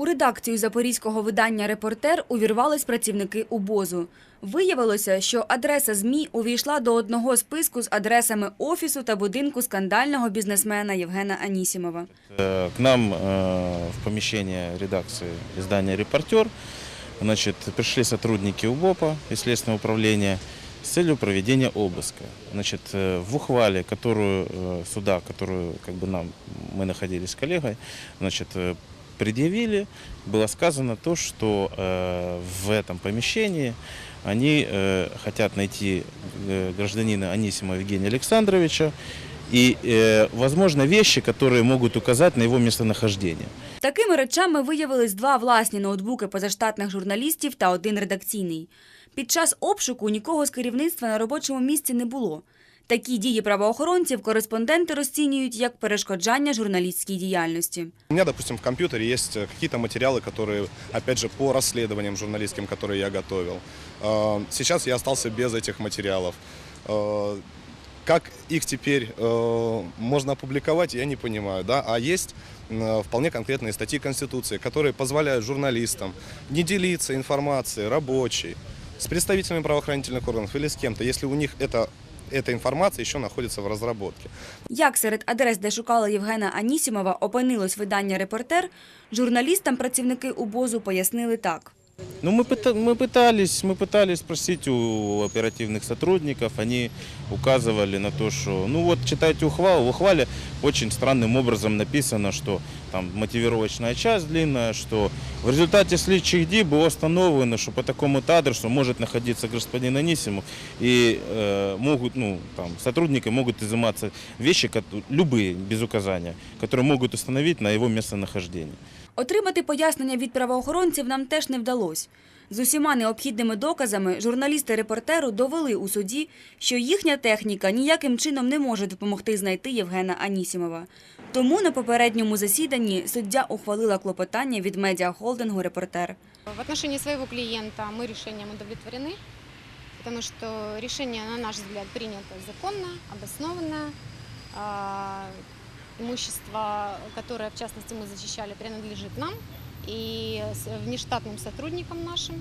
У редакцію запорізького видання Репортер увірвались працівники УБОЗу. Виявилося, що адреса ЗМІ увійшла до одного списку з адресами офісу та будинку скандального бізнесмена Євгена Анісімова. Э, К нам э, в помещение редакции издания «Репортер» значит, пришли сотрудники УБОПа и Следственного управления с целью проведения обыска. Значит, э, в ухвале, которую э, суда, которую как бы нам, мы находились с коллегой, значит, э, предъявили, было сказано то, что э, в этом помещении они э, хотят найти э, гражданина Анисимова Евгения Александровича и, э, возможно, вещи, которые могут указать на его местонахождение. Такими речами виявились два власні ноутбуки позаштатних журналістів та один редакційний. Під час обшуку нікого з керівництва на робочому місці не було. Такі дії правоохоронців кореспонденти розцінюють як перешкоджання журналістській діяльності. У меня, допустим, в компьютере есть э, какие-то материалы, которые, опять же, по расследованиям журналистским, которые я готовил. Э, Сейчас я остался без этих материалов. Э, Как их теперь э, можно опубликовать, я не понимаю. Да? А есть э, вполне конкретные статьи Конституции, которые позволяют журналистам не делиться информацией рабочей с представителями правоохранительных органов или с кем-то, если у них это, эта информация еще находится в разработке. Як серед адрес, де шукали Євгена Анісімова, опинилось видання «Репортер», журналістам працівники УБОЗу пояснили так. Ну, мы, пыта- мы пытались, мы пытались спросить у оперативных сотрудников, они указывали на то, что, ну вот, читайте ухвалу, в ухвале очень странным образом написано, что там мотивировочная часть длинная, что в результате следчих дій было установлено, что по такому-то адресу может находиться господин Анисимов, и э, могут, ну, там, сотрудники могут изыматься вещи, кото- любые, без указания, которые могут установить на его местонахождение. Отримати пояснення від правоохоронців нам теж не вдалося. З усіма необхідними доказами журналісти репортеру довели у суді, що їхня техніка ніяким чином не може допомогти знайти Євгена Анісімова. Тому на попередньому засіданні суддя ухвалила клопотання від медіахолдингу «Репортер». В отношении своего клиента мы решением удовлетворены, потому что решение, на наш взгляд, принято законно, обоснованно А, Имущество, которое, в частности, мы защищали, принадлежит нам и с- внештатным сотрудникам нашим,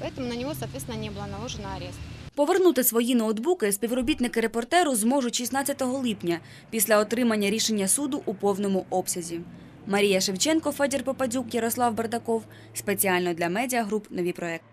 поэтому на него, соответственно, не было наложено арест. Повернути свої ноутбуки співробітники репортеру зможуть 16 липня після отримання рішення суду у повному обсязі. Марія Шевченко, Федір Попадюк, Ярослав Бардаков. Спеціально для медіагруп нові проекти.